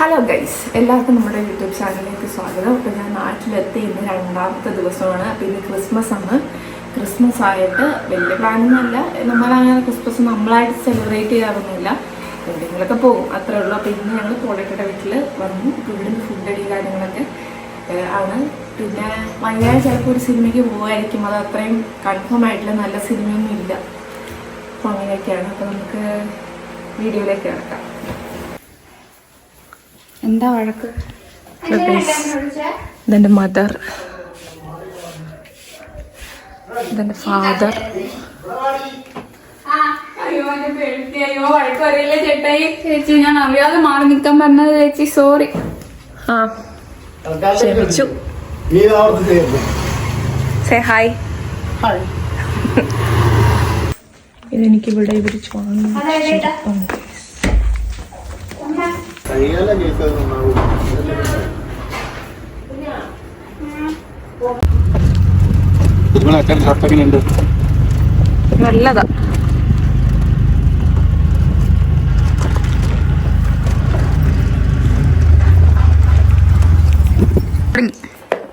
Hello guys എല്ലാവർക്കും നമ്മുടെ YouTube ചാനലിലേക്ക് സ്വാഗതം. അപ്പോൾ ഞാൻ നാട്ടിലെത്തി ഇന്ന് രണ്ടാമത്തെ ദിവസമാണ്. അപ്പോൾ ഇന്ന് ക്രിസ്മസ് ആണ്. ക്രിസ്മസ് ആയിട്ട് വലിയ പ്ലാനൊന്നുമല്ല നമ്മളങ്ങനെ ക്രിസ്മസ് നമ്മളായിട്ട് സെലിബ്രേറ്റ് ചെയ്യാറൊന്നുമില്ല. എവിടെയെങ്കിലൊക്കെ പോകും. അത്രേ ഉള്ളൂ. അപ്പോൾ ഇന്ന് ഞങ്ങൾ പോളക്കട്ട വീട്ടിൽ വന്നു. ഇവിടുന്ന് അടി കാര്യങ്ങളൊക്കെ ആണ്. പിന്നെ മലയാളം ചിലപ്പോൾ ഒരു സിനിമയ്ക്ക് പോകുമായിരിക്കും അത് അത്രയും കൺഫേം ആയിട്ടില്ല. നല്ല സിനിമയൊന്നും ഇല്ല. അപ്പോൾ അങ്ങനെയൊക്കെയാണ്. അപ്പോൾ നമുക്ക് വീഡിയോയിലേക്ക് കിടക്കാം. എന്താ വഴക്ക്? ഇതെന്റെ മദർ ഇതെന്റെ ഫാദർ അയ്യോ എന്റെ പേഴ്ത്തി അയ്യോ വഴക്ക് അറിയില്ല ചേട്ടായി? ചേച്ചി ഞാൻ അറിയാതെ മാറി നിൽക്കാൻ പറഞ്ഞത് ചേച്ചി. സോറി ആ ക്ഷമിച്ചു. സേ ഹായ് ഇതെനിക്കിവിടെ ഇവർ വാങ്ങിച്ചിട്ടുണ്ട് നല്ലതാ.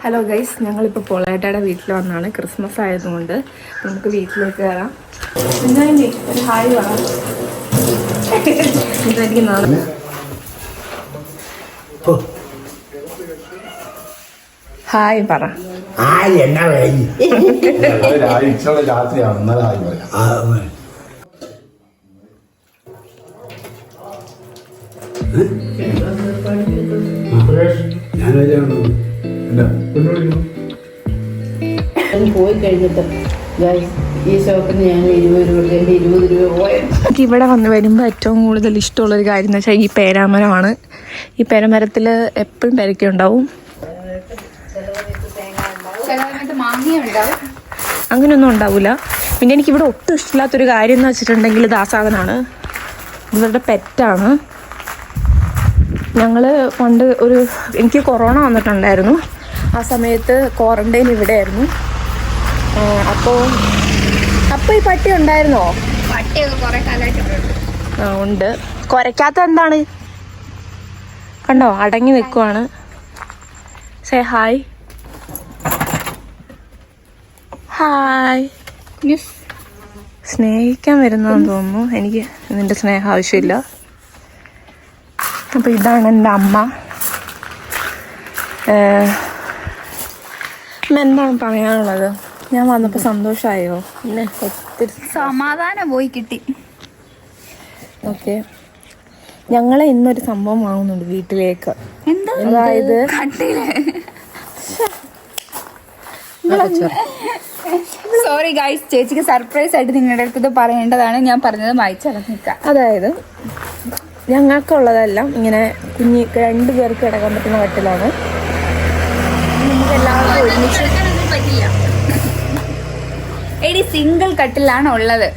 ഹലോ ഗൈസ് ഞങ്ങളിപ്പോൾ പൊളേട്ടയുടെ വീട്ടിൽ വന്നാണ്. ക്രിസ്മസ് ആയതുകൊണ്ട് നമുക്ക് വീട്ടിലേക്ക് കയറാം ഒരു ഹായ് വേണം ഇതെനിക്ക് നാളെ ഹായ് പറ. ആ എന്നാ ഒരാഴ്ചയുള്ള രാത്രിയാണ് എന്നാലായി പറയാം ആ ഞാനോ പോയി കഴിഞ്ഞിട്ട് എനിക്ക് ഇവിടെ വന്ന് വരുമ്പോൾ ഏറ്റവും കൂടുതൽ ഇഷ്ടമുള്ളൊരു കാര്യം എന്ന് വെച്ചാൽ ഈ പേരാമരമാണ്. ഈ പേരമരത്തിൽ എപ്പോഴും പേരക്ക ഉണ്ടാവും. അങ്ങനെയൊന്നും ഉണ്ടാവില്ല പിന്നെ എനിക്ക് ഇവിടെ ഒട്ടും ഇഷ്ടമില്ലാത്തൊരു കാര്യം എന്ന് വെച്ചിട്ടുണ്ടെങ്കിൽ ഇത് ആ സാധനമാണ്. ഇവരുടെ പെറ്റാണ്. ഞങ്ങൾ പണ്ട് ഒരു എനിക്ക് കൊറോണ വന്നിട്ടുണ്ടായിരുന്നു. ആ സമയത്ത് ക്വാറന്റൈൻ ഇവിടെ അപ്പൊ അപ്പോൾ ഈ പട്ടി ഉണ്ടായിരുന്നോ? പട്ടിയൊക്കെ കുറെ കാലമായിട്ടുണ്ട് ആ ഉണ്ട്. കുരയ്ക്കാത്ത എന്താണ്? കണ്ടോ അടങ്ങി നിൽക്കുവാണ് സേ ഹായ് ഹായ് സ്നേഹിക്കാൻ വരുന്നതെന്ന് തോന്നുന്നു. എനിക്ക് നിന്റെ സ്നേഹം ആവശ്യമില്ല. അപ്പോൾ ഇതാണ് എന്റെ അമ്മ എന്താണ് പറയാനുള്ളത്? ഞാൻ വന്നപ്പോ സന്തോഷായോ? ഒത്തിരി സമാധാനം പോയി കിട്ടി. ഓക്കെ. ഞങ്ങളെ ഇന്നൊരു സംഭവം വാങ്ങുന്നുണ്ട് വീട്ടിലേക്ക്. അതായത് സോറി ഗൈസ് ചേച്ചിക്ക് സർപ്രൈസ് ആയിട്ട് നിങ്ങളുടെ അടുത്ത് പറയേണ്ടതാണ്. ഞാൻ പറഞ്ഞത് വായിച്ചടങ്ങിക്കാം അതായത് ഞങ്ങൾക്കുള്ളതെല്ലാം ഇങ്ങനെ കുഞ്ഞി രണ്ടു പേർക്ക് കിടക്കാൻ പറ്റുന്ന കട്ടിലാണ്. നമുക്ക് എല്ലാവർക്കും ഒരുമിച്ച് എടി സിംഗിൾ കട്ടിലാണ് ഉള്ളത്.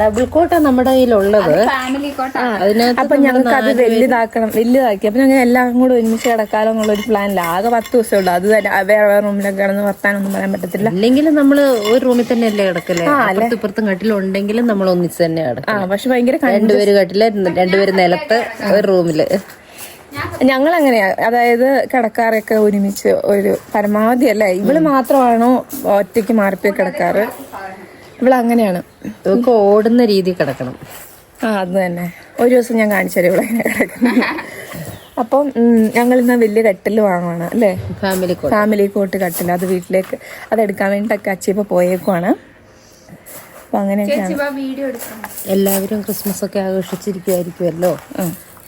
ഡബിൾ കോട്ടാ നമ്മുടെ കയ്യിലുള്ളത്. ഫാമിലി കോട്ട അതിനകത്ത് അപ്പൊ ഞങ്ങൾക്ക് അത് വലുതാക്കണം. വലുതാക്കി. അപ്പൊ ഞങ്ങൾ എല്ലാം കൂടെ ഒരുമിച്ച് കിടക്കാലോ എന്നുള്ള ഒരു പ്ലാനില്ല ആകെ പത്ത് ദിവസമേ ഉള്ളൂ. അത് തന്നെ വേറെ വേറെ റൂമിലൊക്കെ കിടന്ന് വർത്താനൊന്നും പറയാൻ പറ്റത്തില്ല. അല്ലെങ്കിൽ നമ്മൾ ഒരു റൂമിൽ തന്നെ അല്ലേ? കിടക്കല്ലേ ഇപ്പുറത്തും കട്ടിലുണ്ടെങ്കിലും നമ്മൾ ഒന്നിച്ച് തന്നെ ആ കിടക്കും പക്ഷെ ഭയങ്കര രണ്ടുപേര് കട്ടിൽ രണ്ടുപേര് നിലത്ത് ഒരു റൂമിൽ ഞങ്ങൾ അങ്ങനെയാ അതായത് കിടക്കാറൊക്കെ ഒരുമിച്ച് ഒരു പരമാവധി അല്ലേ? ഇവൾ മാത്രമാണോ ഒറ്റയ്ക്ക് മാറിപ്പോയി കിടക്കാറ്? ഇവൾ അങ്ങനെയാണ് ഇവക്ക് ഓടുന്ന രീതി കിടക്കണം. ആ അത് തന്നെ. ഒരു ദിവസം ഞാൻ കാണിച്ചു തരാം ഇവിടെ എങ്ങനെ കിടക്കുന്നത് അപ്പം ഞങ്ങൾ ഇന്ന് വലിയ കട്ടിൽ വാങ്ങുവാണ് അല്ലേ? ഫാമിലി കോട്ട് ഫാമിലി കോട്ട് കട്ടിൽ അത് വീട്ടിലേക്ക് അത് എടുക്കാൻ വേണ്ടിയിട്ടൊക്കെ അച്ചിപ്പോ പോയേക്കുവാണ്. അപ്പൊ അങ്ങനെയൊക്കെയാണ്. എല്ലാവരും ക്രിസ്മസ് ഒക്കെ ആഘോഷിച്ചിരിക്കുമായിരിക്കുമല്ലോ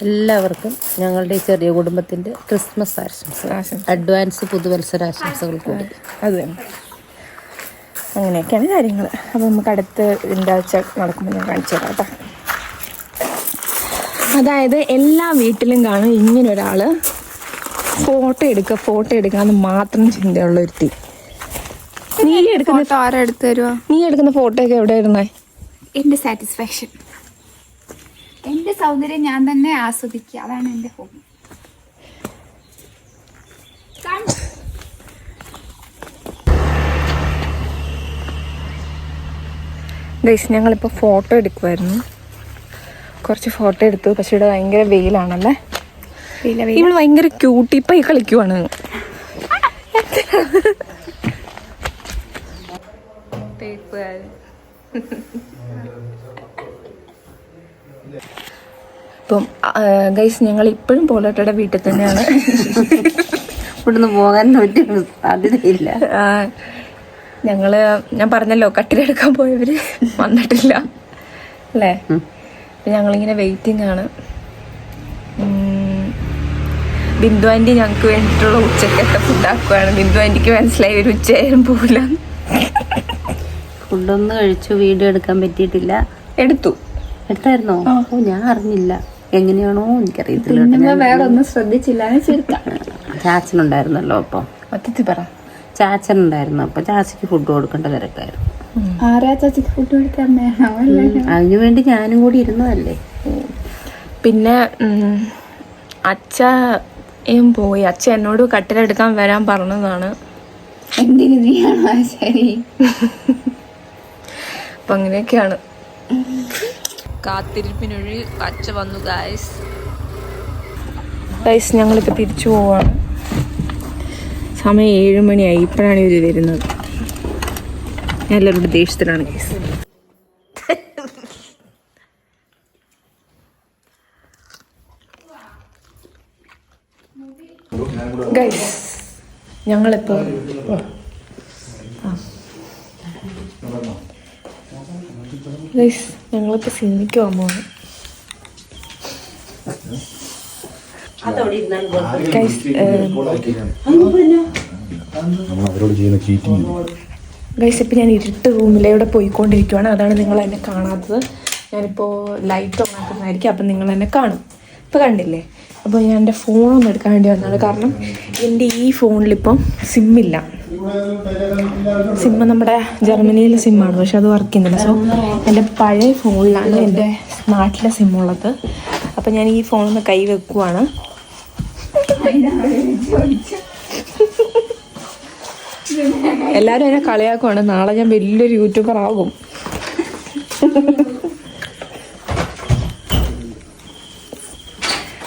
എല്ലാവർക്കും ഞങ്ങളുടെ ഈ ചെറിയ കുടുംബത്തിന്റെ ക്രിസ്മസ് ആശംസ. അഡ്വാൻസ് പുതുവത്സര ആശംസകൾ കൂടി. അത് തന്നെ. അങ്ങനെയൊക്കെയാണ് കാര്യങ്ങൾ. അപ്പൊ നമുക്ക് അടുത്ത് രണ്ടാഴ്ച നടക്കുമ്പോൾ ഞാൻ കാണിച്ചു തരാം കേട്ടോ. അതായത് എല്ലാ വീട്ടിലും കാണും ഇങ്ങനെ ഒരാൾ ഫോട്ടോ എടുക്കുക ഫോട്ടോ എടുക്കാന്ന് മാത്രം ചിന്തയുള്ള ഒരുത്തി. നീ എടുക്കുന്ന ഫോട്ടോ ആരാ എടുത്തു തരുമോ നീ എടുക്കുന്ന ഫോട്ടോ ഒക്കെ എവിടെ ഇരുന്നേ എന്റെ സാറ്റിസ്ഫാക്ഷൻ. എന്റെ സൗന്ദര്യം ഞാൻ തന്നെ ആസ്വദിക്കുക. അതാണ് എന്റെ ഹോബി. ഗൈസ് ഞങ്ങളിപ്പോൾ ഫോട്ടോ എടുക്കുമായിരുന്നു കുറച്ച് ഫോട്ടോ എടുത്തു. പക്ഷെ ഇവിടെ ഭയങ്കര വെയിലാണല്ലേ? വെയില. ഇവൾ ഭയങ്കര ക്യൂട്ടിപ്പായി കളിക്കുവാണ്. ഇപ്പം ഗൈസ് ഞങ്ങൾ ഇപ്പോഴും പോലോട്ടയുടെ വീട്ടിൽ തന്നെയാണ്. ഇവിടുന്ന് പോകാൻ പറ്റിയ സാധ്യതയില്ല. ഞങ്ങൾ ഞാൻ പറഞ്ഞല്ലോ കട്ടിലെടുക്കാൻ പോയവര് വന്നിട്ടില്ല. അല്ലേ? അപ്പൊ ഞങ്ങളിങ്ങനെ വെയിറ്റിംഗ് ആണ്. ബിന്ദു ആന്റി ഞങ്ങൾക്ക് വേണ്ടിയിട്ടുള്ള ഉച്ചക്കത്തെ ഫുഡാക്കുവാണ് ബിന്ദു ആന്റിക്ക് മനസ്സിലായി ഒരു ഉച്ചയായാലും പോകില്ല ഫുഡൊന്നും കഴിച്ചു വീഡിയോ എടുക്കാൻ പറ്റിയിട്ടില്ല. എടുത്തു. എടുത്തായിരുന്നോ? ഓ ഞാൻ അറിഞ്ഞില്ല. എങ്ങനെയാണോ എനിക്കറിയത്തില്ല വേറൊന്നും വേറെ ഒന്നും ശ്രദ്ധിച്ചില്ല ചാച്ചൻ ചാച്ചനുണ്ടായിരുന്നല്ലോ അപ്പോൾ മൊത്തത്തിൽ പറ. ചാച്ചനുണ്ടായിരുന്നു അപ്പോൾ ചാച്ചയ്ക്ക് ഫുഡ് കൊടുക്കേണ്ട തിരക്കായിരുന്നു. ആരാ ചാച്ചിക്ക് ഫുഡ് അതിനു വേണ്ടി ഞാനും കൂടി ഇരുന്നതല്ലേ. പിന്നെ ഉം, അച്ഛയും പോയി. അച്ഛ എന്നോട് കട്ടിലെടുക്കാൻ വരാൻ പറഞ്ഞതാണ്. എന്തിനു നീയാണോ ശരി? അപ്പൊ അങ്ങനെയൊക്കെയാണ്. കാത്തിരിപ്പിനൊഴി പച്ച വന്നു ഗായ്സ് ഗായ്സ് ഞങ്ങളിപ്പോൾ തിരിച്ചു പോവാണ്. സമയം ഏഴ് മണിയായി. ഇപ്പോഴാണ് ഇവർ വരുന്നത്. ഞാൻ എല്ലാവരോടും ദേഷ്യത്തിലാണ് ഗൈസ് ഗൈസ് ഞങ്ങളിപ്പോൾ ഗൈസ് ഞങ്ങളിപ്പോൾ സിനിമയ്ക്ക് പോകാൻ പോവാണ്. ഗൈസ് ഇപ്പൊ ഇപ്പം ഞാൻ ഇരുട്ട് റൂമിലൂടെ പോയിക്കൊണ്ടിരിക്കുവാണ്. അതാണ് നിങ്ങൾ എന്നെ കാണാത്തത്. ഞാനിപ്പോൾ ലൈറ്റ് ഓൺ ആക്കുന്നതായിരിക്കും. അപ്പം നിങ്ങൾ എന്നെ കാണും. ഇപ്പോൾ കണ്ടില്ലേ? അപ്പോൾ ഞാൻ എന്റെ ഫോണൊന്നും എടുക്കാൻ വേണ്ടി വന്നതാണ്. കാരണം എന്റെ ഈ ഫോണിൽ ഫോണിലിപ്പം സിമ്മില്ല സിമ്മ് നമ്മുടെ ജർമ്മനിയിലെ സിമ്മാണ്. പക്ഷെ അത് വർക്ക് ചെയ്യുന്നില്ല. സോ എന്റെ പഴയ ഫോണിലാണ് എന്റെ നാട്ടിലെ സിം ഉള്ളത്. അപ്പം ഞാൻ ഈ ഫോണിൽ കൈ വെക്കുവാണ്. എല്ലാവരും എന്നെ കളിയാക്കുവാണ്. നാളെ ഞാൻ വലിയൊരു യൂട്യൂബർ ആകും.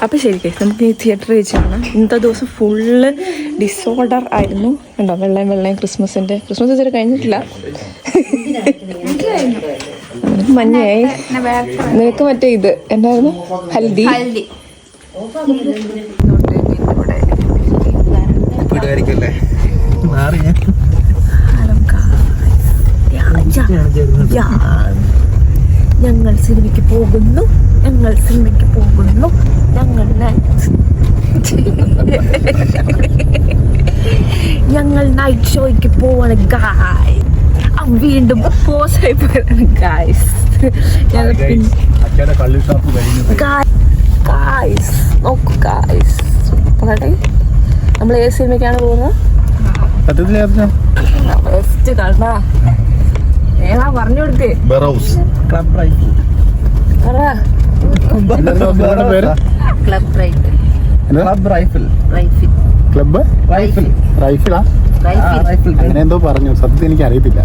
അപ്പോൾ ശരി guys, നമുക്ക് ഈ തിയേറ്ററിൽ വെച്ച് കാണാം ഇന്നത്തെ ദിവസം ഫുള്ള് ഡിസോർഡർ ആയിരുന്നു. കണ്ടോ? വെള്ളയും വെള്ളയും ക്രിസ്മസിന്റെ ക്രിസ്മസ് ഇതുവരെ കഴിഞ്ഞിട്ടില്ല. നിനക്ക് മഞ്ഞയായി. നിനക്ക് മറ്റേ ഇത് എന്തായിരുന്നു? ഹൽദി. ഹൽദി. ഞങ്ങൾ സിനിമയ്ക്ക് പോകുന്നു. ഞങ്ങൾ സിനിമയ്ക്ക് പോകുന്നു. ഞങ്ങൾ ഞങ്ങൾ നൈറ്റ് ഷോയ്ക്ക് പോവാണ് ഗായ് വീണ്ടും പോസായി പോയാണ് ഗായ്സ് ഗായ്സ് നോക്കൂ ഗായ്സ് പറയട്ടെ നമ്മൾ ഏത് സിനിമയ്ക്കാണ് പോകുന്നത്? ബെസ്റ്റ് കണ്ടാ ഏതാ പറഞ്ഞു കൊടുത്തേ ബറൗസ് പറ. പേര് club right club rifle. Rifle club rifle. റൈഫിളാ? Rifle അങ്ങനെ എന്തോ പറഞ്ഞു. സത്യത്തിൽ എനിക്ക് അറിയത്തില്ല.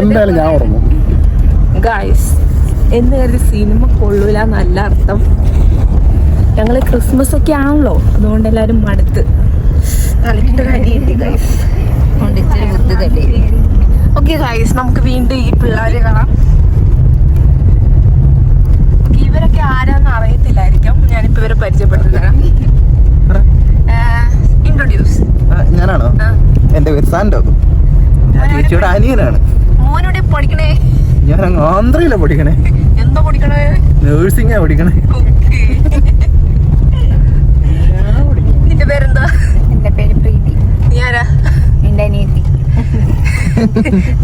എന്തായാലും ഞാൻ ഉറങ്ങും. ഗായ്സ് എന്ന് കരുതി സിനിമ കൊള്ളൂല നല്ല അർത്ഥം. ഞങ്ങൾ ക്രിസ്മസ് ഒക്കെ ആണല്ലോ. അതുകൊണ്ട് എല്ലാവരും മടുത്ത്. ഓക്കെ ഗൈസ് നമുക്ക് വീണ്ടും ഈ പിള്ളേരെ കാണാം. ഇവരൊക്കെ ആരാന്ന് അറിയത്തില്ലായിരിക്കും. ഞാനിപ്പോ ഇവരെ പരിചയപ്പെടുത്തി തരാം ഇൻട്രൊഡ്യൂസ് ഞാനാണോ? എന്റെ പേര് സാൻഡോ ഞാൻ ചേച്ചിയുടെ അനിയനാണ്. മോനോടെ പഠിക്കണേ? ഞാൻ അങ്ങ് ആന്ധ്രയിലാ പഠിക്കണേ. എന്താ പഠിക്കണേ? നേഴ്സിംഗാ പഠിക്കണേ. നിന്റെ പേരെന്താ? എന്റെ പേര് പ്രീതി. നീ ആരാ? എന്റെ അനിയത്തി.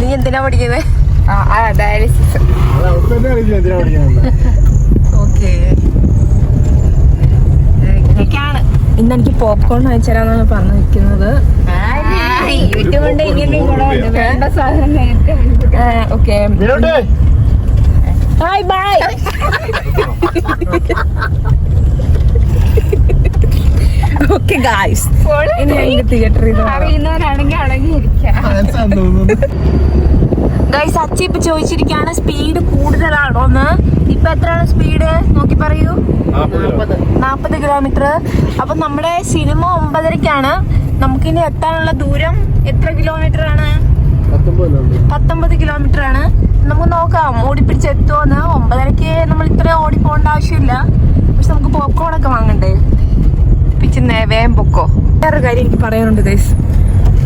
നീ എന്തിനാ പഠിക്കുന്നത് ആ ആ ഡയാലിസിസ്. ഓക്കെ. ഇങ്ങനെയൊക്കെയാണ് ഇന്ന് എനിക്ക് പോപ്കോൺ അയച്ചു പറഞ്ഞു നിൽക്കുന്നത് യൂട്യൂബ് കൊണ്ട് ഇങ്ങനെ ഗുണമുണ്ട് വേണ്ട. സാധനം നേരത്തെ okay. Bye bye. Okay guys. ഇനി തിയേറ്ററിൽ അറിയുന്നവരാണെങ്കിൽ അടങ്ങിയിരിക്കാം. ഗൈസ് അച്ഛ ഇപ്പൊ ചോദിച്ചിരിക്കാണ് സ്പീഡ് കൂടുതലാണോ എന്ന് ഇപ്പൊ എത്രയാണ് സ്പീഡ് നോക്കി പറയൂ. നാപ്പത്. കിലോമീറ്റർ അപ്പൊ നമ്മുടെ സിനിമ ഒമ്പതരക്കാണ്. നമുക്കിനി എത്താനുള്ള ദൂരം എത്ര കിലോമീറ്റർ ആണ്? പത്തൊമ്പത് കിലോമീറ്റർ ആണ്. നമുക്ക് നോക്കാം ഓടിപ്പിടിച്ച് എത്തുമോന്ന് ഒമ്പതരക്ക് നമ്മൾ ഇത്ര ഓടി പോകേണ്ട ആവശ്യമില്ല. പക്ഷെ നമുക്ക് പോപ്കോൺ ഒക്കെ വാങ്ങണ്ടേ? പിച്ചുന്നേ വേഗം പൊക്കോ വേറൊരു കാര്യം എനിക്ക് പറയാനുണ്ട് ഗൈസ്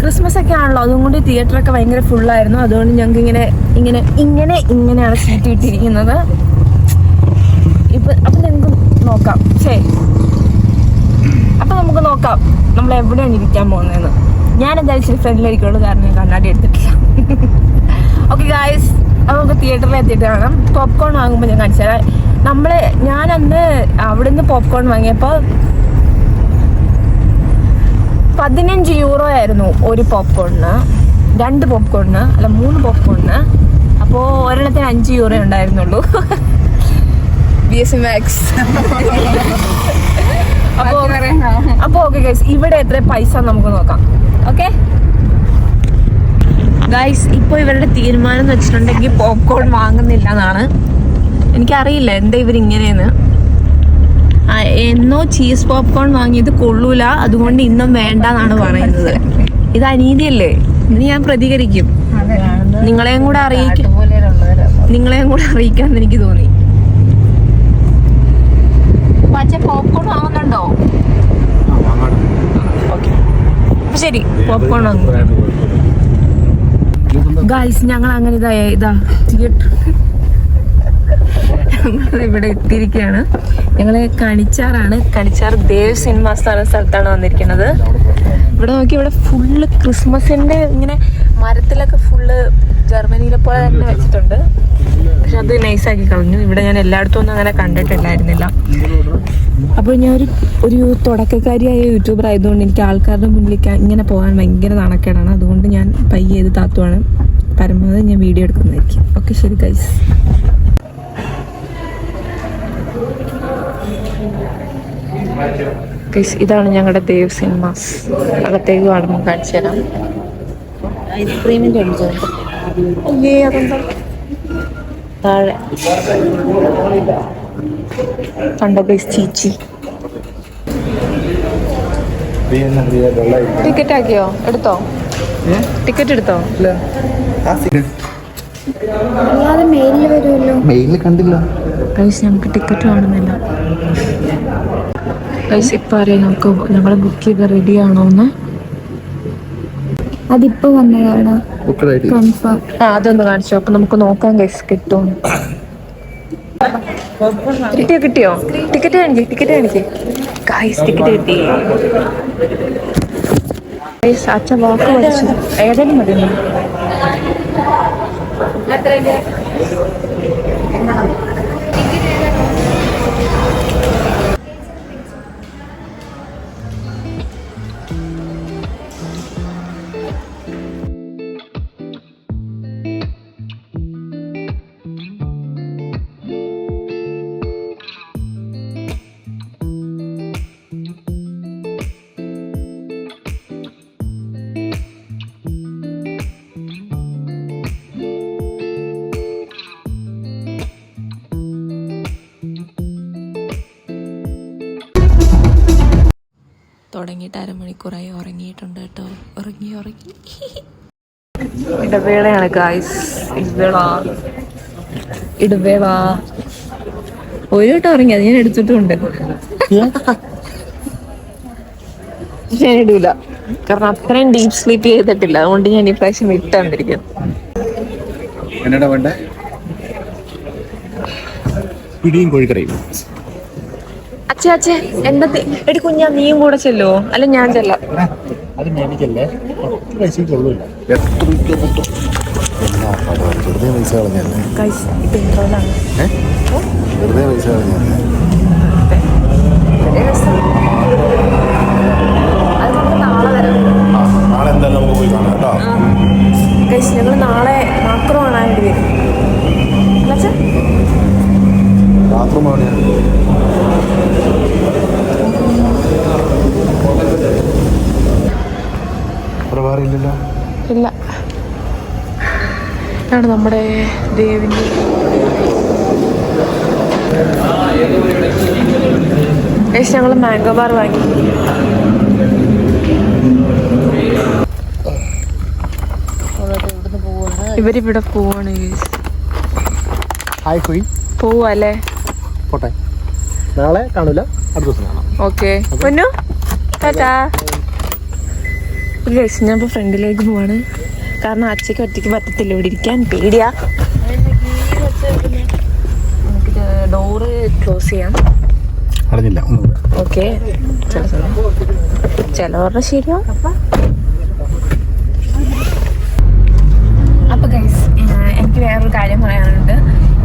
ക്രിസ്മസ് ഒക്കെ ആണല്ലോ. അതുകൊണ്ട് തിയേറ്റർ ഒക്കെ ഭയങ്കര ഫുള്ളായിരുന്നു അതുകൊണ്ട് ഞങ്ങൾക്ക് ഇങ്ങനെ ഇങ്ങനെ ഇങ്ങനെ ഇങ്ങനെയാണ് സീറ്റ് ഇട്ടിരിക്കുന്നത്. ഇപ്പൊ അപ്പൊ നമുക്ക് നോക്കാം. ശേ അപ്പൊ നമുക്ക് നോക്കാം. നമ്മൾ എവിടെയാണ് ഇരിക്കാൻ പോകുന്നതെന്ന്. ഞാൻ എന്തായാലും ഇച്ചിരി ഫ്രണ്ടിലിരിക്കുള്ളൂ കാരണം ഞാൻ കണ്ണാടി എടുത്തിട്ടില്ല. ഓക്കെ ഗായ്സ് അപ്പൊ നമുക്ക് തിയേറ്ററിൽ എത്തിയിട്ട് കാണാം. പോപ്കോൺ വാങ്ങുമ്പോൾ ഞാൻ കാണിച്ചു തരാം. നമ്മൾ ഞാൻ അന്ന് നിന്ന് പോപ്കോൺ വാങ്ങിയപ്പോൾ പതിനഞ്ച് യൂറോ ആയിരുന്നു ഒരു പോപ്കോണിന്. രണ്ട് പോപ്കോണിന് അല്ല മൂന്ന് പോപ്കോണിന്. അപ്പോ ഒരെണ്ണത്തിന് അഞ്ച് യൂറോ ഉണ്ടായിരുന്നുള്ളൂ. B S max. അപ്പോ അപ്പോൾ ഓക്കെ. ഗൈസ് ഇവിടെ എത്ര പൈസ നമുക്ക് നോക്കാം. ഓക്കെ? ഗൈസ് ഇപ്പോൾ ഇവരുടെ തീരുമാനം എന്ന് വെച്ചിട്ടുണ്ടെങ്കിൽ പോപ്കോൺ വാങ്ങുന്നില്ല എന്നാണ്. എനിക്കറിയില്ല എന്താ ഇവരിങ്ങനെയെന്ന്. എന്നോ ചീസ് പോപ്കോൺ വാങ്ങിയത് കൊള്ളൂല. അതുകൊണ്ട് ഇന്നും വേണ്ട എന്നാണ് പറയുന്നത്. ഇത് അനീതിയല്ലേ? ഇന്ന് ഞാൻ പ്രതികരിക്കും. നിങ്ങളെയും കൂടെ അറിയിക്കും നിങ്ങളെയും കൂടെ അറിയിക്കാന്ന് എനിക്ക് തോന്നി. പോപ്കോൺ വാങ്ങുന്നുണ്ടോ? ശരി പോപ്കോൺ വാങ്ങും. ഗായ്സ് ഞങ്ങൾ അങ്ങനെ ഇതായ ഇതാ തിയേറ്റർ ഞങ്ങൾ ഇവിടെ എത്തിയിരിക്കുകയാണ്. ഞങ്ങൾ കണിച്ചാറാണ്. കണിച്ചാർ ദേവ് സിനിമാസ് എന്ന സ്ഥലത്താണ് വന്നിരിക്കുന്നത്. ഇവിടെ നോക്കി ഇവിടെ ഫുള്ള് ക്രിസ്മസിന്റെ ഇങ്ങനെ മരത്തിലൊക്കെ ഫുള്ള് ജർമ്മനിയിലെ പോലെ തന്നെ വെച്ചിട്ടുണ്ട്. പക്ഷെ അത് നൈസാക്കി കളഞ്ഞു. ഇവിടെ ഞാൻ എല്ലായിടത്തും ഒന്നും അങ്ങനെ കണ്ടിട്ടില്ലായിരുന്നില്ല. അപ്പോൾ ഞാൻ ഒരു ഒരു തുടക്കക്കാരിയായ യൂട്യൂബർ ആയതുകൊണ്ട് എനിക്ക് ആൾക്കാരുടെ മുന്നിലേക്ക് ഇങ്ങനെ പോകാൻ ഭയങ്കര നാണക്കേടാണ്. അതുകൊണ്ട് ഞാൻ പയ്യെ ഇത് താത്തുവാണ്. പരമാവധി ഞാൻ വീഡിയോ എടുക്കുന്നതായിരിക്കും. ഓക്കെ ശരി ഗൈസ് ഇതാണ് ഞങ്ങളുടെ ദേവ് സിനിമാസ് അകത്തേക്ക് കാണുമ്പോൾ കാണിച്ചു തരാം. ഐസ്ക്രീമിന്റെ ഉണ്ട് അയ്യേ അതെന്താ? താഴെ. കണ്ടോ ഗൈസ് ചീച്ചി? ടിക്കറ്റ് ആക്കിയോ? എടുത്തോ? ടിക്കറ്റ് എടുത്തോ? അല്ലാതെ മെയിലിൽ വരുമല്ലോ. മെയിലിൽ കണ്ടില്ല. ഗൈസ് ഞങ്ങൾക്ക് ടിക്കറ്റ് കാണുന്നില്ല ഗൈസ് ഇപ്പൊ അറിയാം നമുക്ക് നമ്മളെ ബുക്ക് ചെയ്ത് റെഡി ആണോന്ന്? അതിപ്പോ വന്നതാണ്. ബുക്കഡായിട്ട് കൺഫേം ആ അതൊന്ന് കാണിച്ചു. അപ്പൊ നമുക്ക് നോക്കാം ഗൈസ് കിട്ടും. കിട്ടിയോ കിട്ടിയോ? ടിക്കറ്റ് കാണിക്കേ ടിക്കറ്റ് കാണിക്കേ. ഗൈസ് ടിക്കറ്റ് കിട്ടി. ഗൈസ് അച്ഛൻ വാക്ക് പഠിച്ചു. ഏതായാലും മതി തുടങ്ങിയിട്ട് അരമണിക്കൂറായി ഉറങ്ങിയിട്ടുണ്ട് കേട്ടോ. ഉറങ്ങി ഉറങ്ങി. ഇടവേളയാണ് ഗായ്സ് ഇടവേള. ഇടവേള. ഒരു വട്ടം ഉറങ്ങി അത് ഞാൻ എടുത്തിട്ടുണ്ട്. ഞാൻ ഇടൂല. കാരണം അത്രയും ഡീപ് സ്ലീപ്പ് ചെയ്തിട്ടില്ല. അതുകൊണ്ട് ഞാൻ ഈ പ്രാവശ്യം വേണ്ട? പിടിയും കോഴിക്കറിയും. അച്ഛേ അച്ഛേ എന്താ എടി കുഞ്ഞാ നീയും കൂടെ ചെല്ലോ. അല്ല ഞാൻ ചെല്ലാം. അത് മേടിക്കല്ലേ വെറുതെ പൈസ കളഞ്ഞല്ലേ വെറുതെ പൈസ കളഞ്ഞല്ലേ നാളെ എന്തായാലും നമുക്ക് പോയി കാണാം കേട്ടോ. ഞങ്ങൾ നാളെ മാക്രോ കാണാനായിട്ട് വരും എന്നുവെച്ചാ ഞാൻ ഇല്ല. ഇതാണ് നമ്മുടെ ദേവിന്റെ ഏശ് ഞങ്ങൾ മാംഗോ ബാർ വാങ്ങി. ഇവരിവിടെ പോവാണ്. പോവല്ലേ? പോട്ടെ. നാളെ കാണൂല. അടുത്ത ദിവസം കാണാം. ഓക്കെ. പൊന്നു? ടാറ്റാ. ഗൈസ് ഞാൻ ഇപ്പോൾ ഫ്രണ്ടിലേക്ക് പോവാണ്. കാരണം അച്ഛക്ക് ഒറ്റയ്ക്ക് പറ്റത്തില്ല. ഇവിടെ ഇരിക്കാൻ പേടിയാ. നമുക്കിത് ഡോറ് ക്ലോസ് ചെയ്യാം. അറിഞ്ഞില്ല. ഓക്കെ. ചില ചിലവരുടെ ശരിയോ അപ്പൊ ഗൈസ് എനിക്ക് വേറൊരു കാര്യം പറയാനുണ്ട്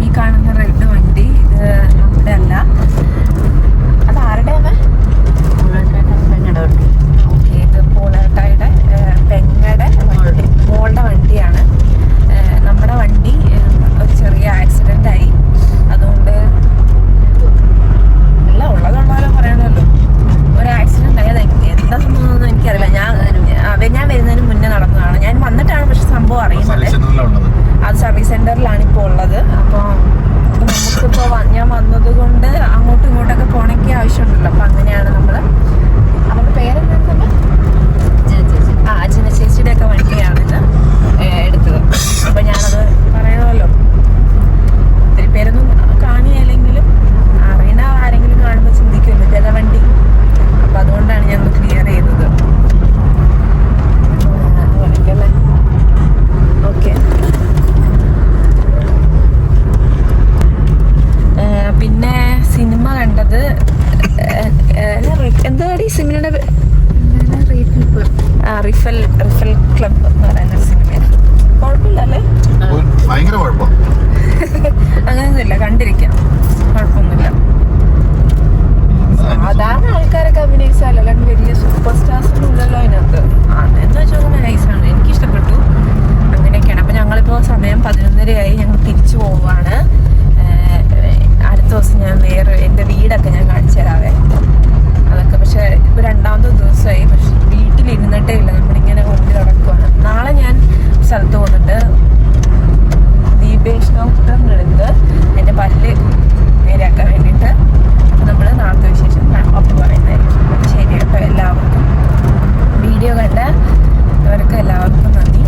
ഈ കാണുന്ന റെഡ് വണ്ടി ഇത് നമ്മുടെ അല്ല അത് ആരുടെ അമ്മ ഓക്കെ ഇത് പോളേട്ടായുടെ പെങ്ങടെ വണ്ടി മോളുടെ വണ്ടിയാണ് ഏഹ് നമ്മുടെ വണ്ടി ഏഹ് ഒരു ചെറിയ ആക്സിഡന്റ് ആയി അതുകൊണ്ട് അല്ല ഉള്ളതുള്ളവരെ പറയണമല്ലോ ഒരു ആക്സിഡന്റ് ആയത് എന്താ സംഭവം എനിക്കറിയില്ല ഞാൻ അവ ഞാൻ വരുന്നതിന് മുന്നേ നടന്നതാണ് ഞാൻ വന്നിട്ടാണ് പക്ഷെ സംഭവം അറിയുന്നത് അത് സർവീസ് സെന്ററിലാണ് ഇപ്പോൾ ഉള്ളത്. അപ്പോൾ നമുക്കിപ്പോൾ ഞാൻ വന്നത് കൊണ്ട് അങ്ങോട്ടും ഇങ്ങോട്ടൊക്കെ പോണെങ്കിൽ ആവശ്യമുണ്ടല്ലോ. അപ്പം അങ്ങനെയാണ് നമ്മൾ അവരുടെ പേരെന്താ ആ അച്ഛന ചേച്ചിയുടെ ഒക്കെ വണ്ടിയാണിത് എടുത്തത്. അപ്പം ഞാനത് പറയണമല്ലോ ഒത്തിരി പേരൊന്നും കാണിയില്ലെങ്കിലും അറിയണ ആരെങ്കിലും കാണുമ്പോൾ ചിന്തിക്കുമല്ലോ. ചില വണ്ടി? അപ്പം അതുകൊണ്ടാണ് ഞാൻ ക്ലിയർ ചെയ്തത് ഓക്കെ പിന്നെ സിനിമ കണ്ടത് എന്താടി സിനിമയുടെ പേ- ആ റിഫൽ റിഫൽ ക്ലബ് എന്ന് പറയുന്ന ഒരു സിനിമയാണ് കുഴപ്പമില്ല അല്ലേ ഭയങ്കര കുഴപ്പം അങ്ങനെയൊന്നുമില്ല കണ്ടിരിക്കാം കുഴപ്പമൊന്നുമില്ല സാധാരണ ആൾക്കാരൊക്കെ അഭിനയിച്ചാലോ അല്ലെങ്കിൽ വലിയ സൂപ്പർ സ്റ്റാർസ് ഒന്നും ഇല്ലല്ലോ അതിനകത്ത് ആ എന്ന് വെച്ചാൽ നൈസാണ് എനിക്ക് ഇഷ്ടപ്പെട്ടു അങ്ങനെയൊക്കെയാണ് അപ്പം ഞങ്ങളിപ്പോൾ സമയം പതിനൊന്നരയായി ഞങ്ങൾ തിരിച്ചു പോവുകയാണ് ഏഹ് അടുത്ത ദിവസം ഞാൻ വേറെ എന്റെ വീടൊക്കെ ഞാൻ കാണിച്ചു തരാവേ അതൊക്കെ പക്ഷേ ഇപ്പോൾ രണ്ടാമത്തെ ദിവസമായി പക്ഷെ വീട്ടിലിരുന്നിട്ടേ ഇല്ല നമ്മളിങ്ങനെ കൊണ്ട് നടക്കുവാണ് നാളെ ഞാൻ സ്ഥലത്ത് പോകുന്നുണ്ട് ദീപേഷ് ഡോക്ടറിന്റെ അടുത്ത് എന്റെ പല്ല് നേരെയാക്കാൻ വേണ്ടിയിട്ട് അപ്പോൾ നമ്മൾ നാളത്തെ വിശേഷം ഒപ്പം പറയുന്നതായിരിക്കും അപ്പോൾ ശരി കേട്ടോ എല്ലാവർക്കും വീഡിയോ കണ്ട അവർക്ക് എല്ലാവർക്കും നന്ദി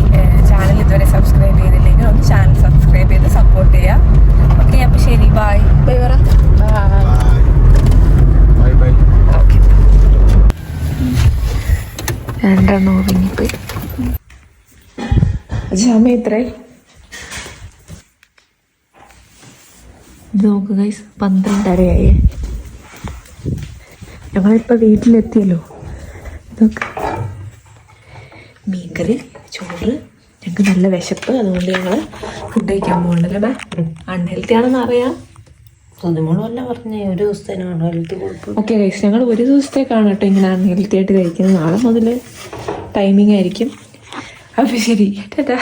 ചാനൽ ഇതുവരെ സബ്സ്ക്രൈബ് ചെയ്തില്ലെങ്കിൽ ഒന്ന് ചാനൽ സബ്സ്ക്രൈബ് ചെയ്ത് സപ്പോർട്ട് ചെയ്യുക ഓക്കെ അപ്പോൾ ശരി ബായ് ബൈ പറ ബൈ ബൈ ഓക്കെ രണ്ടെണ്ണം ഉറങ്ങിപ്പോയി സമയം എത്രയായി? ഇത് നോക്ക് ഗൈസ് പന്ത്രണ്ടരയായേ. ഞങ്ങളിപ്പോൾ വീട്ടിലെത്തിയല്ലോ. ഇതൊക്കെ മീൻകറി ചോറ് ഞങ്ങൾക്ക് നല്ല വിശപ്പ് അതുകൊണ്ട് ഞങ്ങൾ ഫുഡ് കഴിക്കാൻ പോകണ്ടല്ലേ അൺഹെൽത്തി ആണെന്ന് അറിയാം. ഓക്കെ ഗൈസ് ഞങ്ങൾ ഒരു ദിവസത്തേക്കാണ് കേട്ടോ ഇങ്ങനെ ഹെൽത്തി ആയിട്ട് കഴിക്കുന്നത്. നാളെ മുതൽ ടൈമിംഗ് ആയിരിക്കും. അപ്പോൾ ശരി ടാറ്റാ.